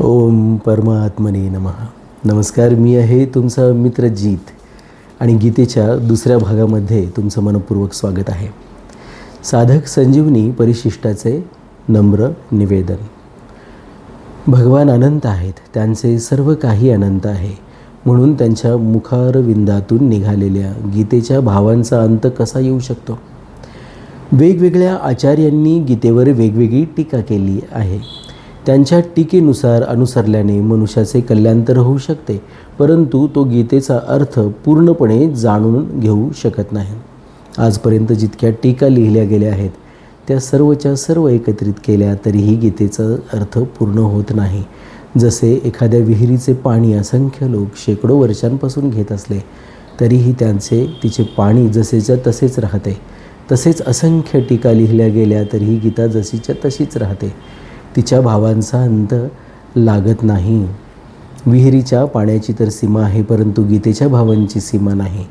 ओम परमात्मने नमः. नमस्कार मी आहे तुमचा मित्र जीत आणि गीतेच्या दुसऱ्या भागामध्ये तुमचं मनपूर्वक स्वागत आहे. साधक संजीवनी परिशिष्टाचे नम्र निवेदन. भगवान अनंत आहेत त्यांचे सर्व काही अनंत आहे म्हणून त्यांच्या मुखारविंदातून निघालेल्या गीतेच्या भावांचा अंत कसा येऊ शकतो? वेगवेगळ्या आचार्यांनी गीतेवर वेगवेगळी टीका केली आहे. त्यांच्या टीकेनुसार अनुसरल्याने मनुष्याचे कल्याण तर होऊ शकते परंतु तो गीतेचा अर्थ पूर्णपणे जाणून घेऊ शकत नाही. आजपर्यंत जितक्या टीका लिहिल्या गेल्या आहेत त्या सर्वच्या सर्व एकत्रित केल्या तरीही गीतेचा अर्थ पूर्ण होत नाही. जसे एखाद्या विहिरीचे पाणी असंख्य लोक शेकडो वर्षांपासून घेत असले तरीही त्यांचे तिचे पाणी जसेच्या तसेच राहते. तसेच असंख्य टीका लिहिल्या गेल्या तरीही गीता जशीच्या तशीच राहते. तिच्या भावांचा अंत लागत नाही. विहिरीच्या पाण्याची तर सीमा आहे परंतु गीतेच्या भावांची सीमा नाही.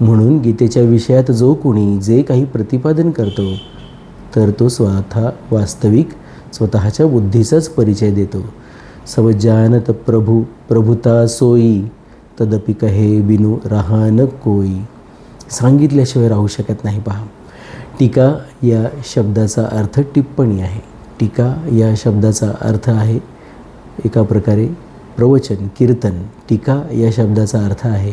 म्हणून गीतेच्या विषयात जो कोणी जे काही प्रतिपादन करतो तर तो स्वतः वास्तविक स्वतःच्या बुद्धीचाच परिचय देतो. सवजान त प्रभु प्रभुता सोयी तदपि कहे बिनू राहान कोई. सांगितल्याशिवाय राहू शकत नाही पहा. टीका या शब्दाचा अर्थ टिप्पणी आहे. टीका या शब्दाचा अर्थ आहे. एका प्रकारे प्रवचन कीर्तन टीका या शब्दाचा अर्थ आहे.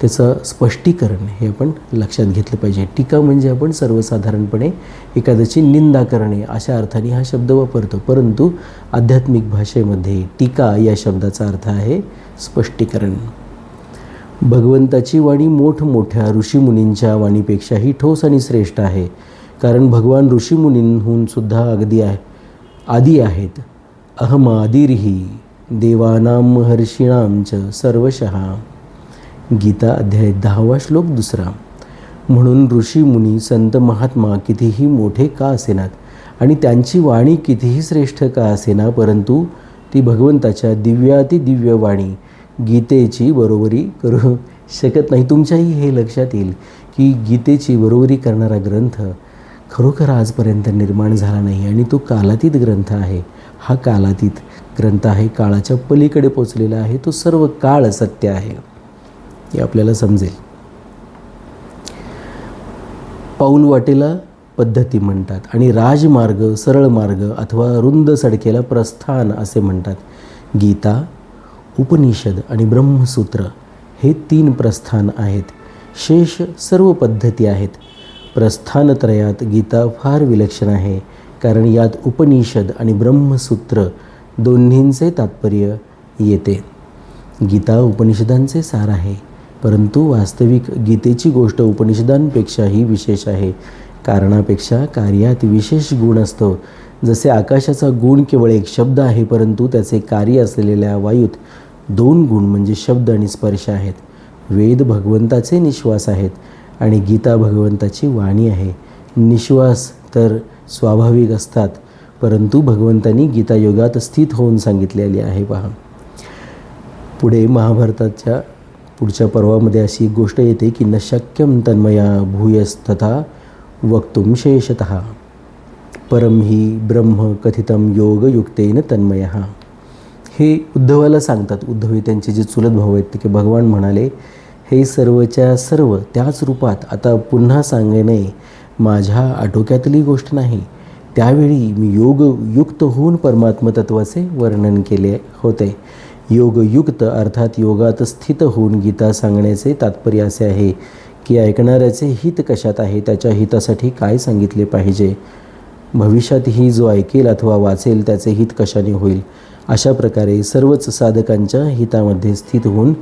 त्याचं स्पष्टीकरण हे आपण लक्षात घेतलं पाहिजे. टीका म्हणजे आपण सर्वसाधारणपणे एखाद्याची निंदा करणे अशा अर्थाने हा शब्द वापरतो. परंतु आध्यात्मिक भाषेमध्ये टीका या शब्दाचा अर्थ आहे स्पष्टीकरण. भगवंताची वाणी मोठमोठ्या ऋषीमुनींच्या वाणीपेक्षाही ठोस आणि श्रेष्ठ आहे. कारण भगवान ऋषीमुनींहून सुद्धा अगदी आहे. आदी आहेत. अहमादिरही देवानां महर्षीणां च सर्वशः गीता अध्याय दहावा श्लोक दुसरा. म्हणून ऋषी मुनी संत महात्मा कितीही मोठे का असेनात आणि त्यांची वाणी कितीही श्रेष्ठ का असेना परंतु ती भगवंताच्या दिव्यातिदिव्य वाणी गीतेची बरोबरी करू शकत नाही. तुमच्याही हे लक्षात येईल की गीतेची बरोबरी करणारा ग्रंथ खरोखर आजपर्यंत निर्माण झाला नाही आणि तो कालातीत ग्रंथ आहे. हा कालातीत ग्रंथ आहे काळाच्या पलीकडे पोचलेला आहे तो सर्व काळ सत्य आहे. हे आपल्याला समजेल. पाऊल वाटेला पद्धती म्हणतात आणि राजमार्ग सरळ मार्ग अथवा रुंद सडकेला प्रस्थान असे म्हणतात. गीता उपनिषद आणि ब्रह्मसूत्र हे तीन प्रस्थान आहेत. शेष सर्व पद्धती आहेत. प्रस्थानत्रयात गीता फार विलक्षण आहे कारण यात उपनिषद आणि ब्रह्मसूत्र दोन्हींचे तात्पर्य येते. गीता उपनिषदांचे सार आहे परंतु वास्तविक गीतेची गोष्ट उपनिषदांपेक्षाही विशेष आहे. कारणापेक्षा कार्यात विशेष गुण असतो. जसे आकाशाचा गुण केवळ एक शब्द आहे परंतु त्याचे कार्य असलेल्या वायूत दोन गुण म्हणजे शब्द आणि स्पर्श आहेत. वेद भगवंताचे निश्वास आहेत. आणि गीता भगवंताची वाणी आहे. निश्वास तर स्वाभाविक असतात परंतु भगवंतांनी गीतायोगात स्थित होऊन सांगितलेली आहे पहा. पुढे महाभारताच्या पुढच्या पर्वामध्ये अशी एक गोष्ट येते की न शक्यम तन्मया भूयस्तथा वक्तुम शेषत. परम ही ब्रह्म कथितम योगयुक्तेन तन्मय. हे उद्धवाला सांगतात. उद्धव हे त्यांचे जे चुलत भाऊ आहेत ते की भगवान म्हणाले हे सर्वच्या सर्व त्याच रूपात आता पुन्हा सांगणे माझ्या आटोक्यातली गोष्ट नाही. त्यावेळी मी योगयुक्त होऊन परमात्मतत्वाचे वर्णन केले होते. योगयुक्त अर्थात योगात स्थित होऊन गीता सांगण्याचे तात्पर्य असे आहे की ऐकणाऱ्याचे हित कशात आहे त्याच्या हितासाठी काय सांगितले पाहिजे? भविष्यातही जो ऐकेल अथवा वाचेल त्याचे हित कशाने होईल? अशा प्रकारे सर्वच साधकांच्या हितामध्ये स्थित होऊन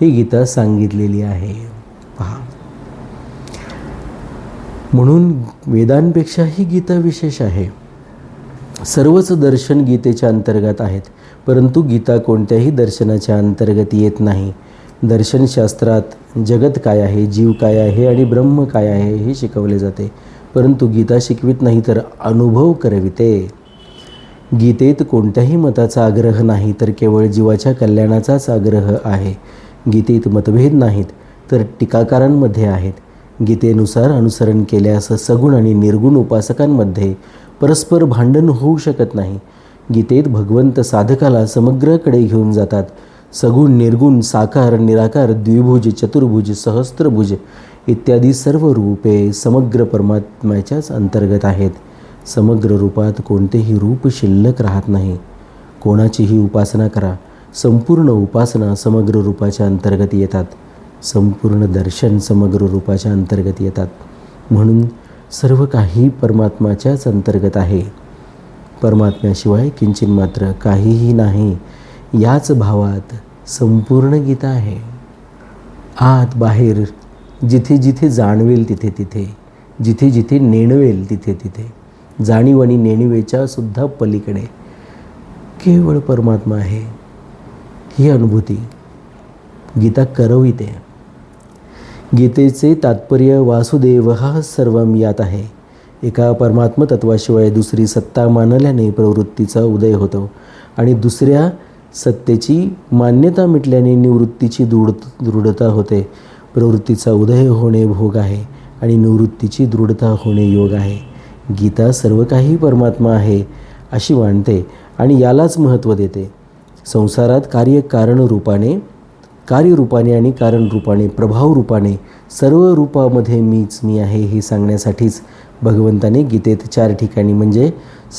ही गीता सांगितलेली आहे. पहा. म्हणून वेदांपेक्षा ही गीता विशेष आहे. सर्वच दर्शन गीतेच्या अंतर्गत आहेत परंतु गीता कोणत्याही दर्शनाच्या अंतर्गत येत नाही. दर्शनशास्त्रात जगत काय आहे जीव काय आहे आणि ब्रह्म काय आहे हे शिकवले जाते परंतु गीता शिकवित नाही तर अनुभव करविते. गीतेत कोणत्याही मताचा आग्रह नाही तर केवळ जीवाच्या कल्याणाचाच आग्रह आहे. गीतेत मतभेद नाहीत तर टीकाकारांमध्ये आहेत. गीतेनुसार अनुसरण केल्यास सगुण आणि निर्गुण उपासकांमध्ये परस्पर भांडण होऊ शकत नाही. गीतेत भगवंत साधकाला समग्रकडे घेऊन जातात. सगुण निर्गुण साकार निराकार द्विभुज चतुर्भुज सहस्त्रभुज इत्यादी सर्व रूपे समग्र परमात्म्याच्याच अंतर्गत आहेत. समग्र रूपात कोणतेही रूप शिल्लक राहत नाही. कोणाचीही उपासना करा. संपूर्ण उपासना समग्र रूपाच्या अंतर्गत येतात. संपूर्ण दर्शन समग्र रूपाच्या अंतर्गत येतात. म्हणून सर्व काही परमात्माच्याच अंतर्गत आहे. परमात्म्याशिवाय किंचित मात्र काहीही नाही. याच भावात संपूर्ण गीता आहे. आत बाहेर जिथे जिथे जाणवेल तिथे तिथे जिथे जिथे नेणवेल तिथे तिथे जाणीव आणि नेणिवेच्या सुद्धा पलीकडे केवळ परमात्मा आहे. ही अनुभूती. गीता करविते. गीतेचे तात्पर्य वासुदेव हा सर्व यात आहे. एका परमात्म तत्वाशिवाय दुसरी सत्ता मानल्याने प्रवृत्तीचा उदय होतो आणि दुसऱ्या सत्तेची मान्यता मिटल्याने निवृत्तीची दृढ दृढता होते. प्रवृत्तीचा उदय होणे भोग आहे आणि निवृत्तीची दृढता होणे योग आहे. गीता सर्व काही परमात्मा आहे अशी मानते आणि यालाच महत्त्व देते. संसारात कार्य कारण रूपाने कार्यरूपाने आणि कारण रूपाने प्रभाव रूपाने सर्व रूपामध्ये मीच मी आहे हे सांगण्यासाठीच भगवंताने गीतेत चार ठिकाणी म्हणजे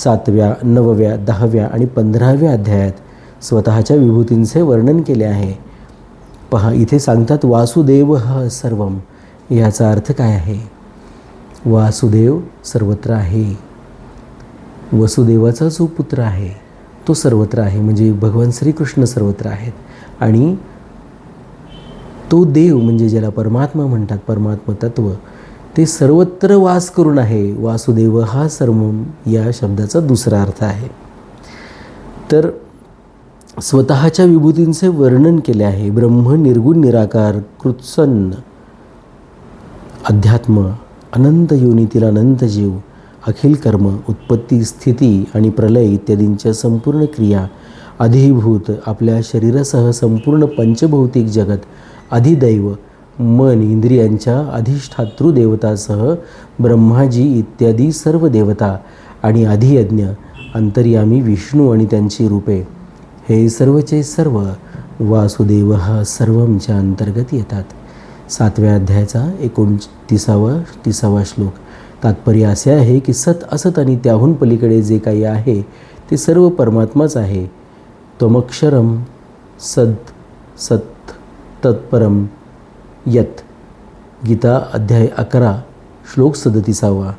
सातव्या नवव्या दहाव्या आणि पंधराव्या अध्यायात स्वतःच्या विभूतींचे वर्णन केले आहे. पहा इथे सांगतात वासुदेव ह सर्वम. याचा अर्थ काय आहे? वासुदेव सर्वत्र आहे. वसुदेवाचा जो पुत्र आहे. तो सर्वत्र आहे. म्हणजे भगवान श्रीकृष्ण सर्वत्र आहेत. आणि तो देव म्हणजे ज्याला परमात्मा म्हणतात परमात्मा तत्व ते सर्वत्र वास करून आहे. वासुदेव हा सर्व या शब्दाचा दुसरा अर्थ आहे. तर स्वतःच्या विभूतींचे वर्णन केले आहे. ब्रह्म निर्गुण निराकार कृत्सन्न अध्यात्म अनंत योनीतील अनंत जीव अखिल कर्म उत्पत्ती स्थिती आणि प्रलय इत्यादींच्या संपूर्ण क्रिया अधिभूत आपल्या शरीरासह संपूर्ण पंचभौतिक जगत अधिदैव मन इंद्रियांच्या अधिष्ठातृदेवतासह ब्रह्माजी इत्यादी सर्व देवता आणि अधियज्ञ अंतर्यामी विष्णू आणि त्यांची रूपे. हे सर्वचे सर्व वासुदेव हा सर्वमच्या अंतर्गत येतात. सातव्या अध्यायाचा एकोणतीसावा तिसावा श्लोक. तात्पर्य असे आहे की सत असत आणि त्याहून पलीकडे जे काही आहे ते सर्व परमात्माच आहे. त्वमक्षरम सद सत तत्परम यत. गीता अध्याय अकरा श्लोक सदतीसावा.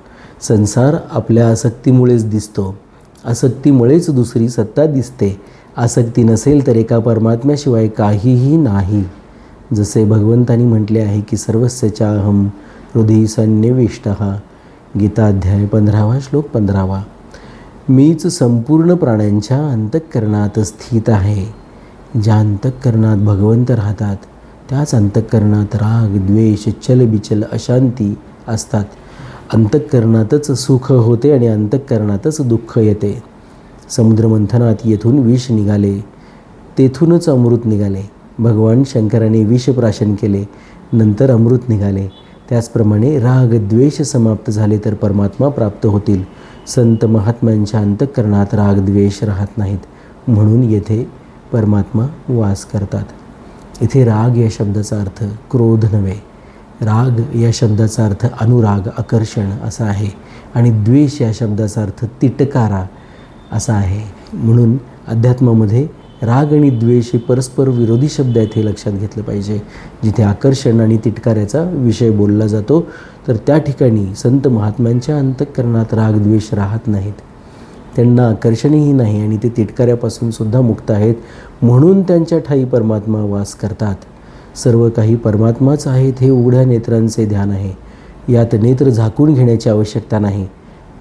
संसार आपल्या आसक्तीमुळेच दिसतो. आसक्तीमुळेच दुसरी सत्ता दिसते. आसक्ती नसेल तर एका परमात्म्याशिवाय काहीही नाही. जसे भगवंतानी म्हटले आहे की सर्वस्यच्या अहम हृदय सन्निविष्ट. गीता अध्याय पंधरावा श्लोक पंधरावा. मीच संपूर्ण प्राण्यांच्या अंतःकरणात स्थित आहे. ज्या अंतःकरणात भगवंत राहतात त्याच अंतःकरणात राग द्वेष चलबिचल अशांती असतात. अंतःकरणातच सुख होते आणि अंतःकरणातच दुःख येते. समुद्रमंथनात येथून विष निघाले तेथूनच अमृत निघाले. भगवान शंकराने विष प्राशन केले नंतर अमृत निघाले. त्याचप्रमाणे राग द्वेष समाप्त झाले तर परमात्मा प्राप्त होतील. संत महात्म्यांच्या अंतःकरणात राग द्वेष राहत नाहीत. म्हणून येथे परमात्मा वास करतात. इथे राग या शब्दाचा अर्थ क्रोध नव्हे. राग या शब्दाचा अर्थ अनुराग आकर्षण असा आहे. आणि द्वेष या शब्दाचा अर्थ तिटकारा असा आहे. म्हणून अध्यात्मामध्ये राग आणि द्वेष हे परस्पर विरोधी शब्द आहेत हे लक्षात घेतलं पाहिजे. जिथे आकर्षण आणि तिटकाऱ्याचा विषय बोलला जातो तर त्या ठिकाणी संत महात्म्यांच्या अंतःकरणात राग द्वेष राहत नाहीत. त्यांना आकर्षणही नाही आणि ते तिटकाऱ्यापासून सुद्धा मुक्त आहेत म्हणून त्यांच्या ठाई परमात्मा वास करतात. सर्व काही परमात्माच आहेत हे उघड्या नेत्रांचे ध्यान आहे. यात नेत्र झाकून घेण्याची आवश्यकता नाही.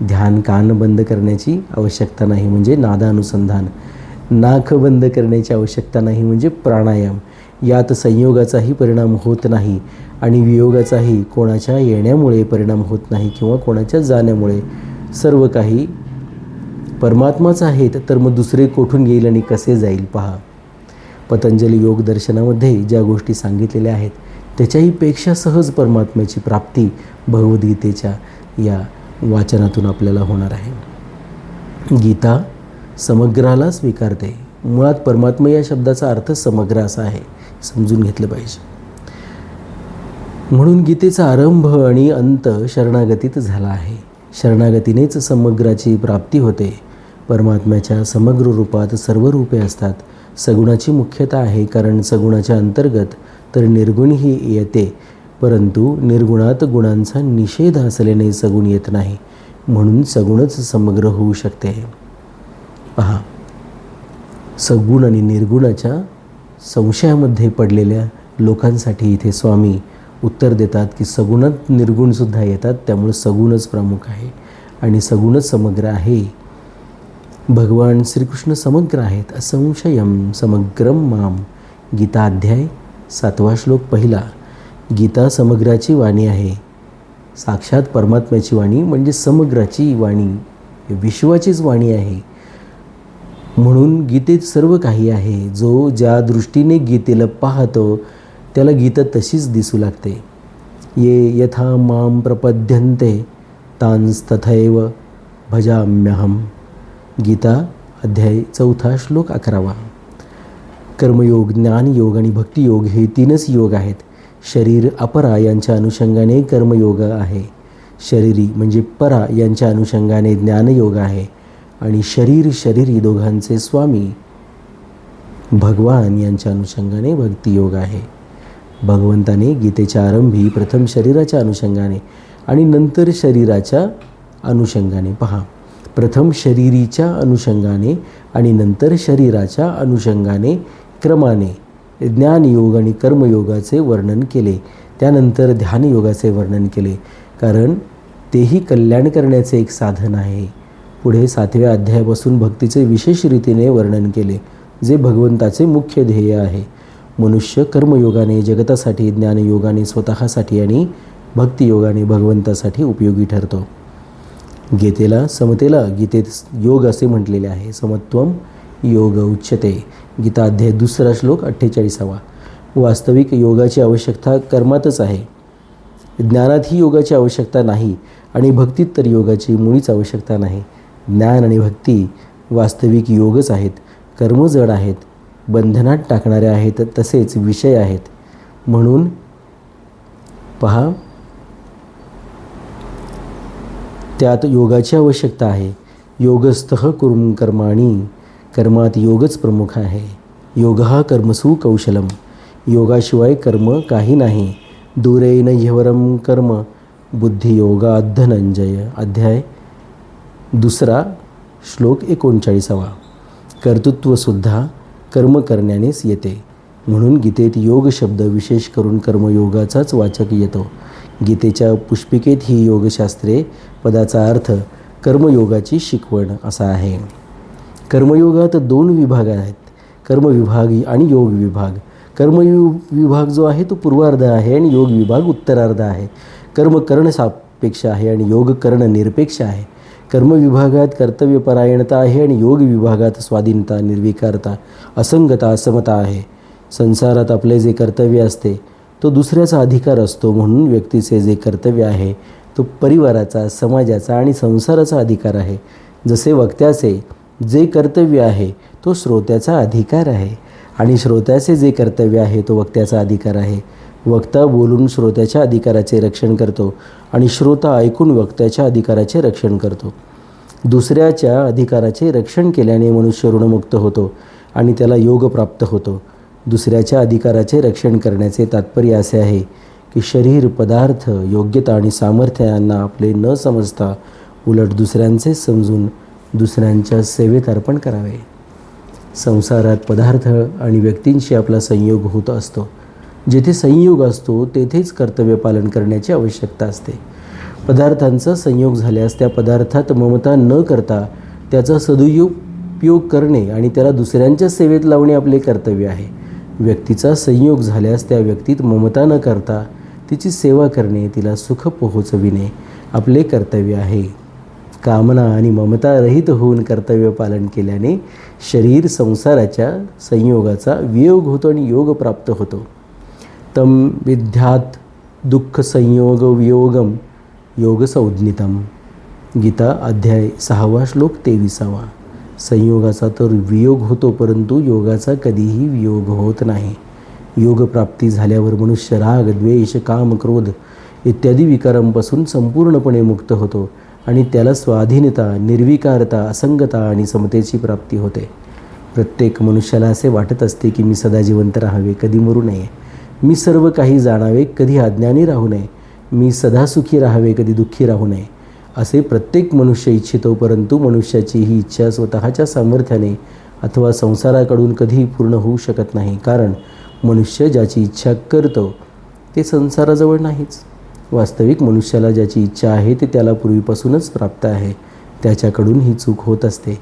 ध्यान कान बंद करण्याची आवश्यकता नाही म्हणजे नादानुसंधान. नाक बंद करण्याची आवश्यकता नाही म्हणजे प्राणायाम. यात संयोगाचाही परिणाम होत नाही आणि वियोगाचाही कोणाच्या येण्यामुळे परिणाम होत नाही किंवा कोणाच्या जाण्यामुळे. सर्व काही परमात्माच आहेत तर मग दुसरे कोठून येईल आणि कसे जाईल? पहा. पतंजली योग दर्शनामध्ये ज्या गोष्टी सांगितलेल्या आहेत त्याच्याहीपेक्षा सहज परमात्म्याची प्राप्ती भगवद्गीतेच्या या वाचनातून आपल्याला होणार आहे. गीता समग्राला स्वीकारते. मुळात परमात्मा या शब्दाचा अर्थ समग्र असा आहे समजून घेतलं पाहिजे. म्हणून गीतेचा आरंभ आणि अंत शरणागतीत झाला आहे. शरणागतीनेच समग्राची प्राप्ती होते. परमात्म्याच्या समग्र रूपात सर्व रूपे असतात. सगुणाची मुख्यता आहे कारण सगुणाच्या अंतर्गत तर निर्गुणही येते. परंतु निर्गुणात गुणांचा निषेध असल्याने सगुण येत नाही. म्हणून सगुणच समग्र होऊ शकते. पहा सगुण आणि निर्गुणाच्या संशयामध्ये पडलेल्या लोकांसाठी इथे स्वामी उत्तर देतात की सगुणात निर्गुणसुद्धा येतात त्यामुळे सगुणच प्रमुख आहे आणि सगुणच समग्र आहे. भगवान श्रीकृष्ण समग्र आहेत. असंशयम समग्रम माम गीता अध्याय सातवा श्लोक पहिला. गीता समग्राची वाणी आहे. साक्षात परमात्म्याची वाणी म्हणजे समग्राची वाणी. विश्वाचीच वाणी आहे. म्हणून गीतेत सर्व काही आहे. जो ज्या दृष्टीने गीतेला पाहतो त्याला गीता तशीच दिसू लागते. ये यथा माम प्रपद्यंते तांस्तथैव भजाम्यहम. गीता अध्याय चौथा श्लोक अकरावा. कर्मयोग ज्ञानयोग आणि भक्तियोग हे तीनच योग आहेत. शरीर अपरा यांच्या अनुषंगाने कर्मयोग आहे. शरीरी म्हणजे परा यांच्या अनुषंगाने ज्ञानयोग आहे. आणि शरीर शरीरी दोघांचे स्वामी. भगवान यांच्या अनुषंगाने भक्तियोग आहे. भगवंताने गीतेच्या आरंभी प्रथम शरीराच्या अनुषंगाने आणि नंतर शरीराच्या अनुषंगाने पहा. प्रथम शरीरीच्या अनुषंगाने आणि नंतर शरीराच्या अनुषंगाने क्रमाने ज्ञानयोग आणि कर्मयोगाचे वर्णन केले. त्यानंतर ध्यानयोगाचे वर्णन केले. कारण तेही कल्याण करण्याचे एक साधन आहे. पुढे सातव्या अध्यायापासून भक्तीचे विशेष रीतीने वर्णन केले जे भगवंताचे मुख्य ध्येय आहे. मनुष्य कर्मयोगाने जगतासाठी ज्ञानयोगाने स्वतःसाठी आणि भक्तियोगाने भगवंतासाठी उपयोगी ठरतो. गीतेला समतेला गीतेत योग असे म्हटलेले आहे. समत्वम योग उच्चते गीता अध्याय दुसरा श्लोक अठ्ठेचाळीसावा. वास्तविक योगाची आवश्यकता कर्मातच आहे. ज्ञानात ही योगाची आवश्यकता नाही आणि भक्तीत तर योगाची मुळीच आवश्यकता नाही. ज्ञान आणि भक्ती वास्तविक योगच आहेत. कर्म जड आहेत. बंधनात टाकणारे आहेत तसेच विषय आहेत. म्हणून पहा त्यात योगाची आवश्यकता आहे. योगस्थ कुरुम कर्माणी. कर्मात योगच प्रमुख आहे. योग हा कर्मसु कौशलम. योगाशिवाय कर्म काही नाही. दूरेन ह्यवरम कर्म. बुद्धियोगाधनंजय अध्याय दुसरा श्लोक एकोणचाळीसावा. कर्तृत्वसुद्धा कर्म करण्यानेच येते. म्हणून गीतेत योग शब्द विशेष करून कर्मयोगाचाच वाचक येतो. गीतेच्या पुष्पिकेत ही योगशास्त्रे पदाचा अर्थ कर्मयोगाची शिकवण असा आहे. कर्मयोगात दोन विभाग आहेत. कर्मविभाग आणि योग विभाग कर्मयु विभाग जो आहे तो पूर्वार्ध आहे आणि योग विभाग उत्तरार्ध आहे. कर्म करण सापेक्ष आहे आणि योग करण निरपेक्ष आहे. कर्म विभागात कर्तव्यपरायणता आहे आणि योग विभागात स्वाधीनता निर्विकारता असंगता असमता आहे. संसारात आपले जे कर्तव्य असते तो दुसऱ्याचा अधिकार असतो म्हणून व्यक्तीचे जे कर्तव्य आहे तो परिवाराचा समाजाचा आणि संसाराचा अधिकार आहे. जसे वक्त्याचे जे कर्तव्य आहे तो श्रोत्याचा अधिकार आहे. आणि श्रोत्याचे जे कर्तव्य आहे तो वक्त्याचा अधिकार आहे. वक्ता बोलून श्रोत्याच्या अधिकाराचे रक्षण करतो आणि श्रोता ऐकून वक्त्याच्या अधिकाराचे रक्षण करतो. दुसऱ्याच्या अधिकाराचे रक्षण केल्याने मनुष्य ऋणमुक्त होतो आणि त्याला योग प्राप्त होतो. दुसऱ्याच्या अधिकाराचे रक्षण करण्याचे तात्पर्य असे आहे की शरीर पदार्थ योग्यता आणि सामर्थ्य यांना आपले न समजता उलट दुसऱ्यांचे समजून दुसऱ्यांच्या सेवेत अर्पण करावे. संसारात पदार्थ आणि व्यक्तींशी आपला संयोग होत असतो. जेथे संयोग असतो तेथेच कर्तव्य पालन करण्याची आवश्यकता असते. पदार्थांचा संयोग झाल्यास त्या पदार्थात ममता न करता त्याचा सदुपयोग करणे आणि त्याला दुसऱ्यांच्या सेवेत लावणे आपले कर्तव्य आहे. व्यक्तीचा संयोग झाल्यास त्या व्यक्तीत ममता न करता तिची सेवा करणे तिला सुख पोहोचविणे आपले कर्तव्य आहे. कामना आणि ममता रहित होऊन कर्तव्य पालन केल्याने शरीर संसाराच्या संयोगाचा वियोग होतो आणि योग प्राप्त होतो. तं विद्यात दुःखसंयोग वियोगम योगसंज्ञितम। गीता अध्याय सहावा श्लोक तेविसावा। संयोगाचा तर वियोग होतो परंतु योगाचा कधीही वियोग होत नाही. योगप्राप्ती झाल्यावर मनुष्य राग द्वेष काम क्रोध इत्यादी विकारांपासून संपूर्णपणे मुक्त होतो आणि त्याला स्वाधीनता निर्विकारता असंगता आणि समतेची प्राप्ती होते. प्रत्येक मनुष्याला असे वाटत असते की मी सदा जिवंत राहावे कधी मरू नये. मी सर्व काही जाणावे कधी अज्ञानी राहू नये. मी सदा सुखी राहावे कधी दुःखी राहू नये. असे प्रत्येक मनुष्य इच्छितो परंतु मनुष्याची ही इच्छा स्वतःच्या सामर्थ्याने अथवा संसाराकडून कधीही पूर्ण होऊ शकत नाही. कारण मनुष्य ज्याची इच्छा करतो ते संसाराजवळ नाहीच. वास्तविक मनुष्याला ज्याची इच्छा आहे ते त्याला पूर्वीपासूनच प्राप्त आहे. त्याच्याकडून ही चूक होत असते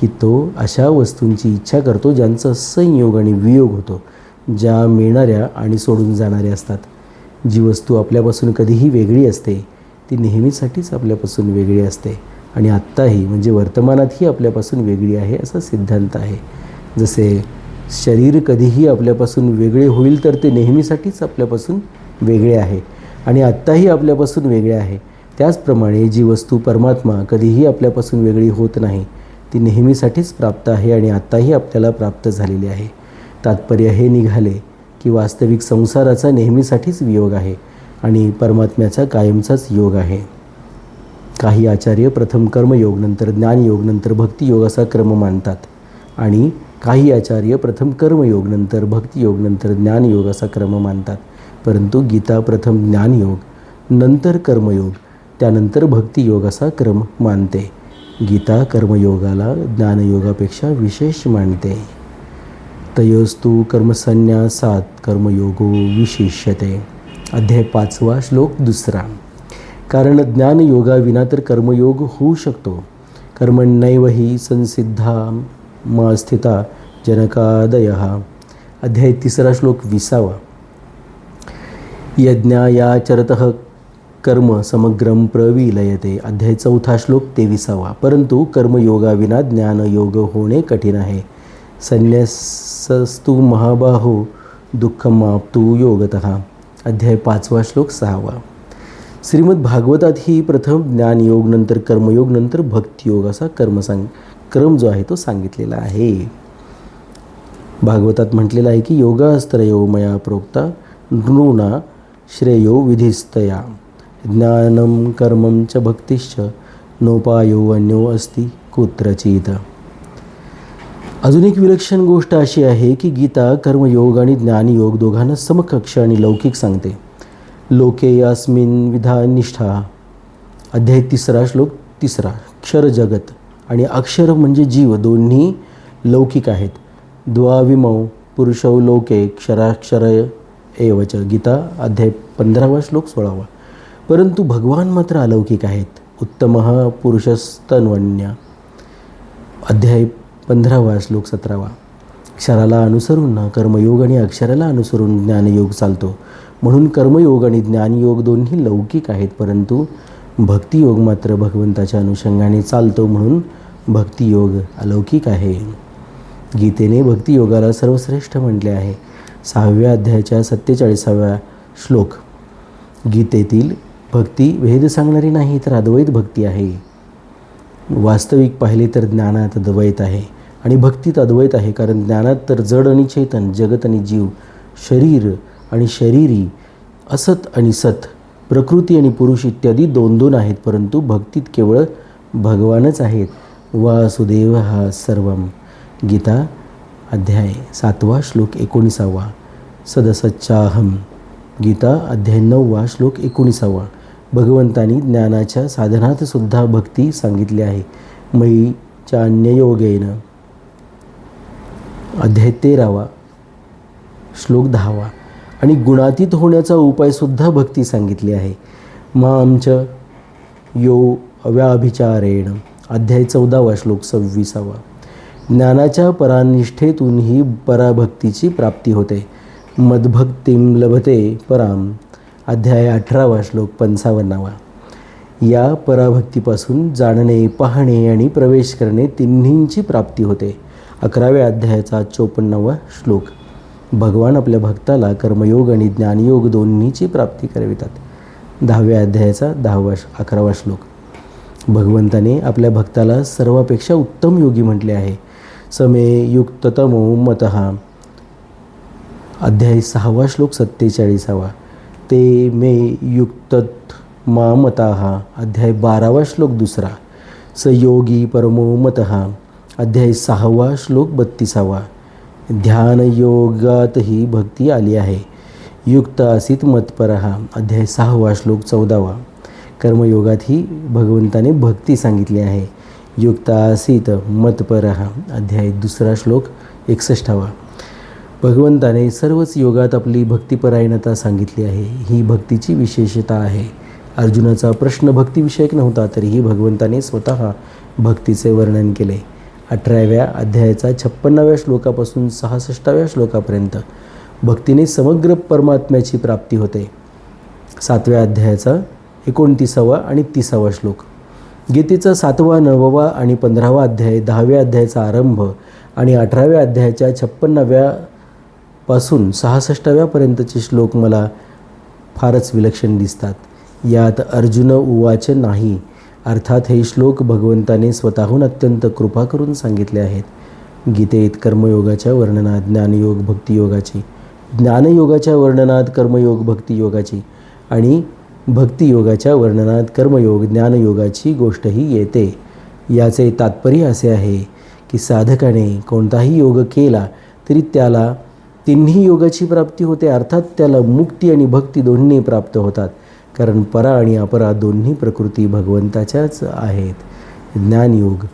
की तो अशा वस्तूंची इच्छा करतो ज्यांचा संयोग आणि वियोग होतो. ज्या मिळणाऱ्या आणि सोडून जाणाऱ्या असतात. जी वस्तू आपल्यापासून कधीही वेगळी असते ती नेहमीसाठीच आपल्यापासून वेगळी असते आणि आत्ताही म्हणजे वर्तमानातही आपल्यापासून वेगळी आहे असा सिद्धांत आहे. जसे शरीर कधीही आपल्यापासून वेगळे होईल तर ते नेहमीसाठीच आपल्यापासून वेगळे आहे आणि आत्ताही आपल्यापासून वेगळे आहे. त्याचप्रमाणे जी वस्तू परमात्मा कधीही आपल्यापासून वेगळी होत नाही ती नेहमीसाठीच प्राप्त आहे आणि आत्ताही आपल्याला प्राप्त झालेली आहे. तात्पर्य हे निघाले की वास्तविक संसाराचा नेहमीसाठीच वियोग आहे आणि परमात्म्याचा कायमचाच योग आहे. काही आचार्य प्रथम कर्मयोग नंतर ज्ञानयोग नंतर भक्तियोग असा क्रम मानतात आणि काही आचार्य प्रथम कर्मयोग नंतर भक्तियोग नंतर ज्ञानयोग असा क्रम मानतात. परंतु गीता प्रथम ज्ञानयोग नंतर कर्मयोग त्यानंतर भक्तियोग असा क्रम मानते. गीता कर्मयोगाला ज्ञानयोगापेक्षा विशेष मानते. तयोस्तु कर्मसन्यासात कर्मयोगो विशेष्यते। अध्याय पाचवा श्लोक दुसरा। कारण ज्ञानयोगाविना तर कर्मयोग होऊ शकतो। कर्मण्यैव हि संसिद्धा मास्थिता स्थिता जनकादय। अध्याय तिसरा श्लोक विसावा। यज्ञायाचरत कर्म समग्रम प्रविलयते। अध्याय चौथा श्लोक तेविसावा। परंतु कर्मयोगाविना ज्ञानयोग होणे कठीण आहे। संन्यासस्तु महाबाहो दुःखमाप्तू योगत। अध्याय पाचवा श्लोक सहावा। श्रीमद भागवतात ही प्रथम ज्ञानयोग नंतर कर्मयोग नंतर भक्तियोग असा कर्मसांग क्रम जो आहे तो सांगितलेला आहे. भागवतात म्हटलेला आहे की योगास्त्रयो मया प्रोक्ता नृणा श्रेयो विधिस्तया। ज्ञानम कर्मं च भक्तिश्च नोपायो अन्यो अस्ति कुत्रचित। अजून एक विलक्षण गोष्ट अशी आहे की गीता कर्मयोग आणि ज्ञानयोग दोघांना समकक्ष आणि लौकिक सांगते. लोके अस्मिन विधा निष्ठा. अध्याय तिसरा श्लोक तिसरा. क्षर जगत आणि अक्षर म्हणजे जीव दोन्ही लौकिक आहेत. द्वाविमौ पुरुषौ लोके क्षराक्षर एवच. गीता अध्याय पंधरावा श्लोक सोळावा. परंतु भगवान मात्र अलौकिक आहेत. उत्तम पुरुषस्तन्वन्य. अध्याय पंधरावा श्लोक सतरावा. क्षराला अनुसरून कर्मयोग आणि अक्षराला अनुसरून ज्ञानयोग चालतो. म्हणून कर्मयोग आणि ज्ञानयोग दोन्ही लौकिक आहेत परंतु भक्तियोग मात्र भगवंताच्या अनुषंगाने चालतो म्हणून भक्तियोग अलौकिक आहे. गीतेने भक्तियोगाला सर्वश्रेष्ठ म्हटले आहे. सहाव्या अध्यायाच्या सत्तेचाळीसाव्या श्लोक. गीतेतील भक्ती भेद सांगणारी नाही तर अद्वैत भक्ती आहे. वास्तविक पाहिले तर ज्ञानात द्वैत आहे. आणि भक्तीत अद्वैत आहे कारण ज्ञानात तर जड आणि चेतन जगत आणि जीव शरीर आणि शरीरी असत आणि सत प्रकृती आणि पुरुष इत्यादी दोन दोन आहेत परंतु भक्तीत केवळ भगवानच आहेत. वासुदेव हा सर्व. गीता अध्याय सातवा श्लोक एकोणीसावा. सदसच्चाहम गीता अध्याय नववा श्लोक एकोणीसावा. भगवंतानी ज्ञानाच्या साधनातसुद्धा भक्ती सांगितली आहे. मयीच्या अन्ययोगेनं अध्याय तेरावा श्लोक दहावा. आणि गुणातीत होण्याचा उपायसुद्धा भक्ती सांगितली आहे. मामच यो अव्याभिचारेण. अध्याय चौदावा श्लोक सव्वीसावा. ज्ञानाच्या परानिष्ठेतून ही पराभक्तीची प्राप्ती होते. मदभक्तीम लभते पराम अध्याय अठरावा श्लोक पंचावन्नावा. या पराभक्तीपासून जाणणे पाहणे आणि प्रवेश करणे तिन्हींची प्राप्ती होते. अकराव्या अध्यायाचा चोपन्नावा श्लोक. भगवान आपल्या भक्ताला कर्मयोग आणि ज्ञानयोग दोन्हीची प्राप्ती करवितात. दहाव्या अध्यायाचा दहावा अकरावा श्लोक. भगवंताने आपल्या भक्ताला सर्वापेक्षा उत्तम योगी म्हटले आहे. समे युक्ततमो मत. अध्याय सहावा श्लोक सत्तेचाळीसावा. ते मे युक्तत मामता अध्याय बारावा श्लोक दुसरा. स योगी परमो मत. अध्याय सहावा श्लोक बत्तीसावा. ध्यानयोगातही भक्ती आली आहे. युक्त असित मतपरहा अध्याय सहावा श्लोक चौदावा. कर्मयोगातही भगवंताने भक्ती सांगितली आहे. युक्त आसित मतपरहा अध्याय दुसरा श्लोक एकसष्टावा. भगवंताने सर्वच योगात आपली भक्तिपरायणता सांगितली आहे. ही भक्तीची विशेषता आहे. अर्जुनाचा प्रश्न भक्तिविषयक नव्हता तरीही भगवंताने स्वतः भक्तीचे वर्णन केले. अठराव्या अध्यायाचा छप्पन्नाव्या श्लोकापासून सहासष्टाव्या श्लोकापर्यंत. भक्तीने समग्र परमात्म्याची प्राप्ती होते. सातव्या अध्यायाचा एकोणतीसावा आणि तिसावा श्लोक. गीतेचा सातवा नववा आणि पंधरावा अध्याय दहाव्या अध्यायाचा आरंभ आणि अठराव्या अध्यायाच्या छप्पन्नाव्यापासून सहासष्टाव्यापर्यंतचे श्लोक मला फारच विलक्षण दिसतात. यात अर्जुन उवाच नाही अर्थात हे श्लोक भगवंताने स्वतःहून अत्यंत कृपा करून सांगितले आहेत. गीतेत कर्मयोगाच्या वर्णनात ज्ञानयोग भक्तियोगाची ज्ञानयोगाच्या वर्णनात कर्मयोग भक्तियोगाची आणि भक्तियोगाच्या वर्णनात कर्मयोग ज्ञानयोगाची गोष्टही येते. याचे तात्पर्य असे आहे की साधकाने कोणताही योग केला तरी त्याला तिन्ही योगाची प्राप्ती होते अर्थात त्याला मुक्ती आणि भक्ती दोन्ही प्राप्त होतात. कारण परा आणि अपरा दोन्ही प्रकृती भगवंताच्याच आहेत. ज्ञानयोग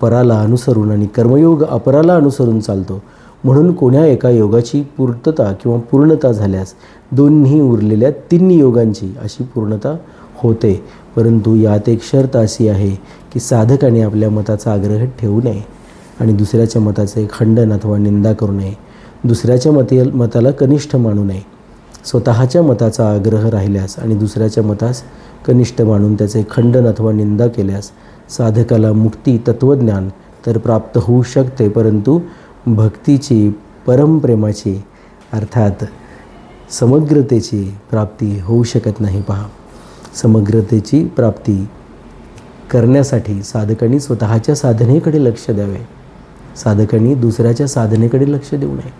पराला अनुसरून आणि कर्मयोग अपराला अनुसरून चालतो. म्हणून कोण्या एका योगाची पूर्तता किंवा पूर्णता झाल्यास दोन्ही उरलेल्या तिन्ही योगांची अशी पूर्णता होते. परंतु यात एक शर्त अशी आहे की साधकाने आपल्या मताचा आग्रह ठेवू नये आणि दुसऱ्याच्या मताचे खंडन अथवा निंदा करू नये. दुसऱ्याच्या मते मताला कनिष्ठ मानू नये. स्वतःच्या मताचा आग्रह राहिल्यास आणि दुसऱ्याच्या मतास कनिष्ठ मानून त्याचे खंडन अथवा निंदा केल्यास साधकाला मुक्ती तत्त्वज्ञान तर प्राप्त होऊ शकते परंतु भक्तीची परमप्रेमाची अर्थात समग्रतेची प्राप्ती होऊ शकत नाही. पहा समग्रतेची प्राप्ती करण्यासाठी साधकांनी स्वतःच्या साधनेकडे लक्ष द्यावे. साधकांनी दुसऱ्याच्या साधनेकडे लक्ष देऊ नये.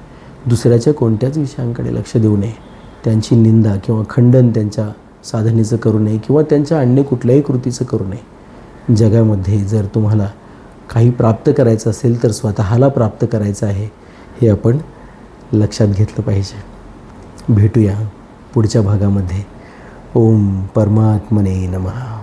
दुसऱ्याच्या कोणत्याच विषयांकडे लक्ष देऊ नये. त्यांची निंदा किंवा खंडन त्यांच्या साधनेचं करू नये किंवा त्यांच्या अन्य कुठल्याही कृतीचं करू नये. जगामध्ये जर तुम्हाला काही प्राप्त करायचं असेल तर स्वतःला प्राप्त करायचं आहे हे आपण लक्षात घेतलं पाहिजे. भेटूया पुढच्या भागामध्ये. ओम परमात्मने नमः.